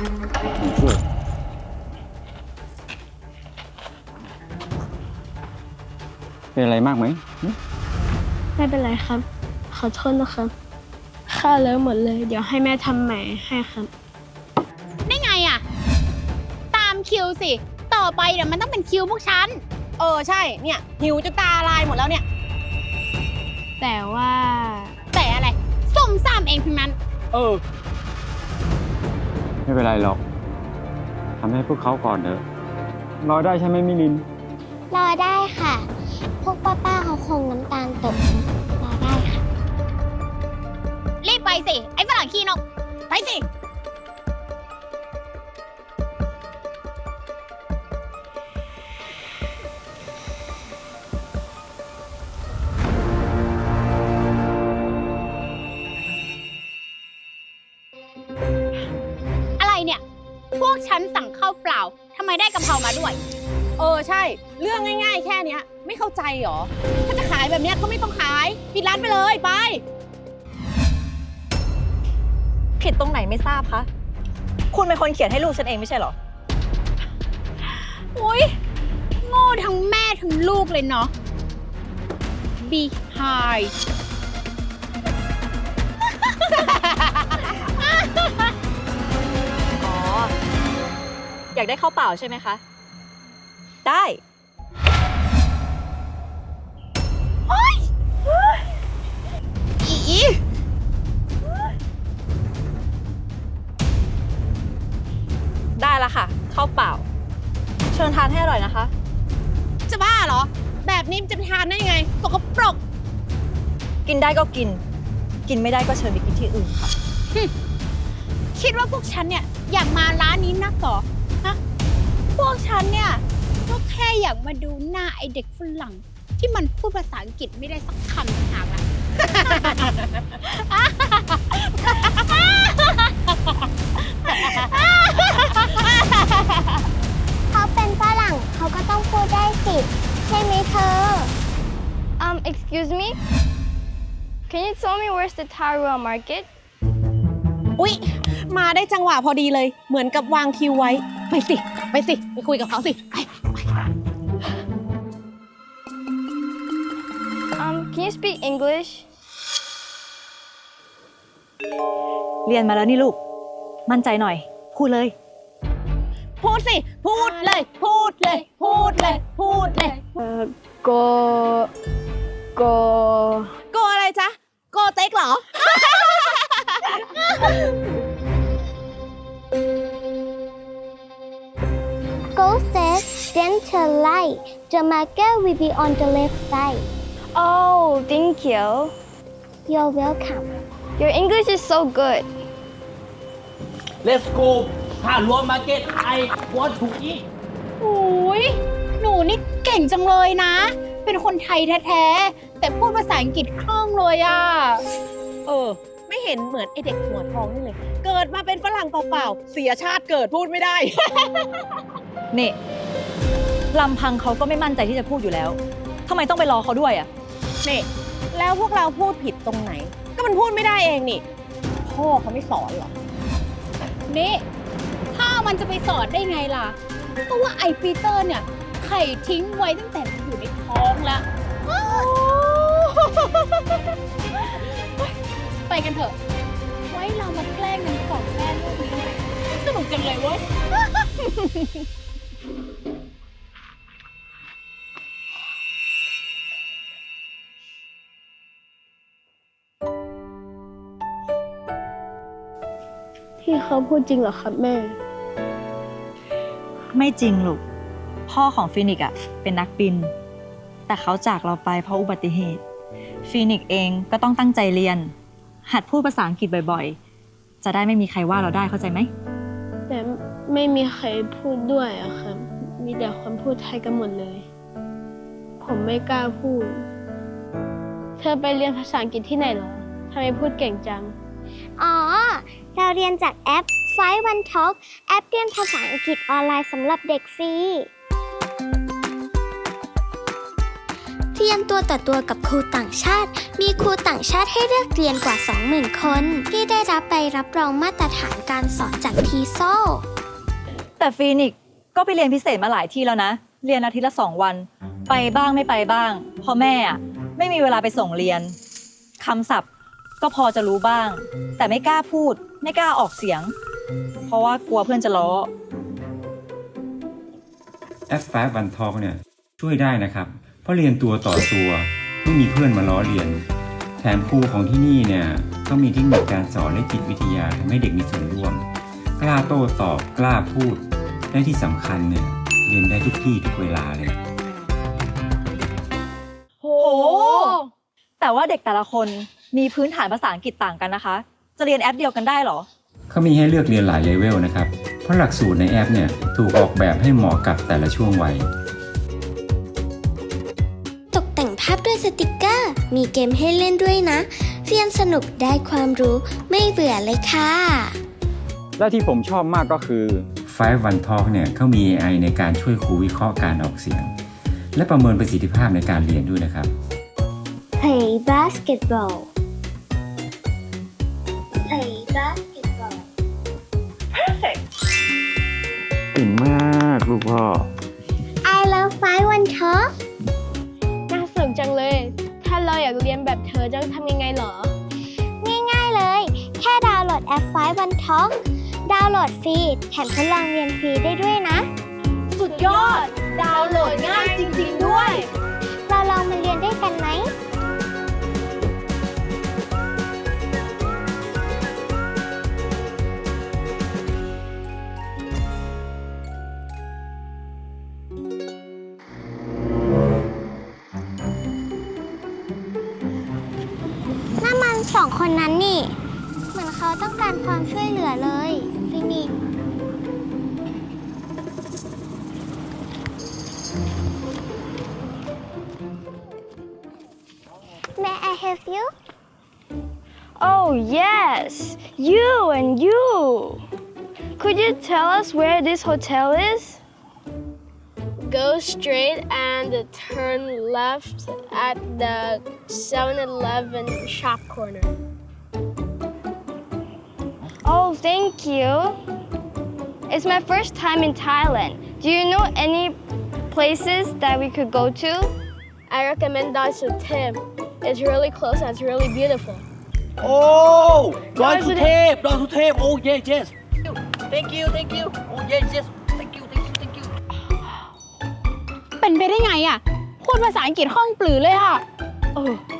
ผมช่วยเป็นอะไรมากไหมหึไม่เป็นไรครับ ขอโทษนะครับค่าเลอะหมดเลย เดี๋ยวให้แม่ทำใหม่ให้ครับ ได้ไงอะตามคิวสิ ต่อไปเดี๋ยวมันต้องเป็นคิวพวกฉัน เออใช่ เนี่ยหิวจะตาลายหมดแล้วเนี่ย แต่ว่า แต่อะไรส้มซ่ามเองทั้งนั้น เออ ไม่เป็นไรหรอกทำให้พวกเขาก่อนเถอะรอได้ใช่ไหมมิลิน รอได้ค่ะ พวกป้าๆเขาคงน้ำตาลตก รอได้ค่ะ รีบไปสิ ไอ้ฝรั่งขี้นก ไปสิ ฉันสั่งข้าวเปล่าทำไมได้กะเพรามาด้วย เออใช่ เรื่องง่ายๆ แค่เนี้ย ไม่เข้าใจเหรอ ถ้าจะขายแบบเนี้ยก็ไม่ต้องขายปิดร้านไปเลยไป ผิดตรงไหนไม่ทราบคะ คุณเป็นคนเขียนให้ลูกฉันเองไม่ใช่เหรอ อุ้ยโง่ทั้งแม่ทั้งลูกเลยเนาะ behind อยากได้ข้าวเปล่าใช่ไหมคะ ได้อีได้ละค่ะข้าวเปล่า เชิญทานให้อร่อยนะคะ จะบ้าเหรอ แบบนี้มันจะไปทานได้ยังไงสกปรก กินได้ก็กิน กินไม่ได้ก็เชิญไปกินที่อื่นค่ะ คิดว่าพวกฉันเนี่ย อยากมาร้านนี้นักเหรอฮะพ วกฉันเนี่ยก็แค่อยากมาดูหน้าไอเด็กฝรั่ง ที่มันพูดภาษาอังกฤษไม่ได้สักคำต่างหากล่ะเขาเป็นฝรั่งเขาก็ต้องพูดได้สิ ใช่ไหมเธอ um excuse me can you tell me where's the Taiwan market อุ๊ย มาได้จังหวะพอดีเลย เหมือนกับวางคิวไว้ ไปสิ ไปสิ ไปคุยกับเขาสิ ไป um can you speak English เรียนมาแล้วนี่ลูก มั่นใจหน่อย พูดเลย พูดสิ พูดเลย พูดเลย พูดเลย พูดเลย เอ่อ go go โกอะไรจ๊ะ โกเต็กเหรอ says dental light the market will be on the left side oh thank you you're welcome your English is so good Let's go ถ้ารวมมาเก็ต I want to eat โอ้ยหนูนี่เก่งจังเลยนะ เป็นคนไทยแท้ๆ แต่พูดภาษาอังกฤษคล่องเลยอะเออ ไม่เห็นเหมือนไอเด็กหัวทองนี่เลย เกิดมาเป็นฝรั่งเปล่าๆ เสียชาติเกิดพูดไม่ได้ นี่ ลำพังเขาก็ไม่มั่นใจที่จะพูดอยู่แล้วทำไมต้องไปรอเขาด้วยอะ นี่แล้วพวกเราพูดผิดตรงไหน ก็มันพูดไม่ได้เองนี่ พ่อเขาไม่สอนเหรอ นี่ถ้ามันจะไปสอนได้ไงล่ะ เพราะว่าไอปีเตอร์เนี่ยไข่ทิ้งไว้ตั้งแต่มันอยู่ในท้องแล้ว ไปกันเถอะ ไว้เรามาแกล้งกันสองแม่ลูกนี้หน่อยสนุกจังเลยเว้ย ที่เขาพูดจริงเหรอครับแม่ ไม่จริงลูก พ่อของฟินิกซ์อะเป็นนักบิน แต่เขาจากเราไปเพราะอุบัติเหตุ ฟินิกซ์เองก็ต้องตั้งใจเรียน หัดพูดภาษาอังกฤษบ่อยๆ จะได้ไม่มีใครว่าเราได้เข้าใจไหม แต่ไม่มีใครพูดด้วยอะครับ มีแต่คนพูดไทยกันหมดเลย ผมไม่กล้าพูด เธอไปเรียนภาษาอังกฤษที่ไหนเหรอทำไมพูดเก่งจัง อ๋อ เราเรียนจากแอป Five One Talk แอปเรียนภาษาอังกฤษออนไลน์สำหรับเด็กฟรี เรียนตัวต่อตัวกับครูต่างชาติ มีครูต่างชาติให้เลือกเรียนกว่า 20,000 คน ที่ได้รับใบรับรองมาตรฐานการสอนจากทีโซ แต่ฟีนิกซ์ก็ไปเรียนพิเศษมาหลายที่แล้วนะ เรียนอาทิตย์ละสองวัน ไปบ้างไม่ไปบ้างเพ่อแม่อะไม่มีเวลาไปส่งเรียนคำศัพท์ก็พอจะรู้บ้าง แต่ไม่กล้าพูดไม่กล้าออกเสียง เพราะว่ากลัวเพื่อนจะล้อ F5 One Talk เนี่ยช่วยได้นะครับ เพราะเรียนตัวต่อตัวไม่มีเพื่อนมาล้อเรียน แถมครูของที่นี่เนี่ยก็มีเทคนิคการสอนและจิตวิทยาทำให้เด็กมีส่วนร่วม กล้าโต้ตอบกล้าพูด และที่สำคัญเนี่ยเรียนได้ทุกที่ทุกเวลาเลย โห แต่ว่าเด็กแต่ละคนมีพื้นฐานภาษาอังกฤษต่างกันนะคะ จะเรียนแอปเดียวกันได้เหรอ เขามีให้เลือกเรียนหลายเลเวลนะครับ เพราะหลักสูตรในแอปเนี่ยถูกออกแบบให้เหมาะกับแต่ละช่วงวัย ตกแต่งภาพด้วยสติกเกอร์ มีเกมให้เล่นด้วยนะ เรียนสนุกได้ความรู้ไม่เบื่อเลยค่ะ และที่ผมชอบมากก็คือ5 One Talk เนี่ยเขามี AI ในการช่วยครูวิเคราะห์การออกเสียง และประเมินประสิทธิภาพในการเรียนด้วยนะครับ Play basketball Play basketball เก่งมากลูกพ่อ I love five one talk น่าสนุกจังเลย ถ้าเราอยากเรียนแบบเธอจะทำยังไงเหรอ ง่ายๆเลย แค่ดาวน์โหลดแอป5 one talk ดาวน์โหลดฟรี แถมทดลองเรียนฟรีได้ด้วยนะสุด คนนั้นนี่ เหมือนเขาต้องการความช่วยเหลือเลยฟินิก May I help you? Oh, yes, you and you. Could you tell us where this hotel is? Go straight and turn left at the 7 Eleven shop corner. Oh, thank you. It's my first time in Thailand. Do you know any places that we could go to? I recommend Dodge to Tim. It's really close and it's really beautiful. โอ้ดอยสุเทพดอยสุเทพ โอ้ yes yes thank you thank you โอ้ yes yes thank you thank you thank you เป็นไปได้ไงอะพูดภาษาอังกฤษห้องปลือเลยค่ะ Oh,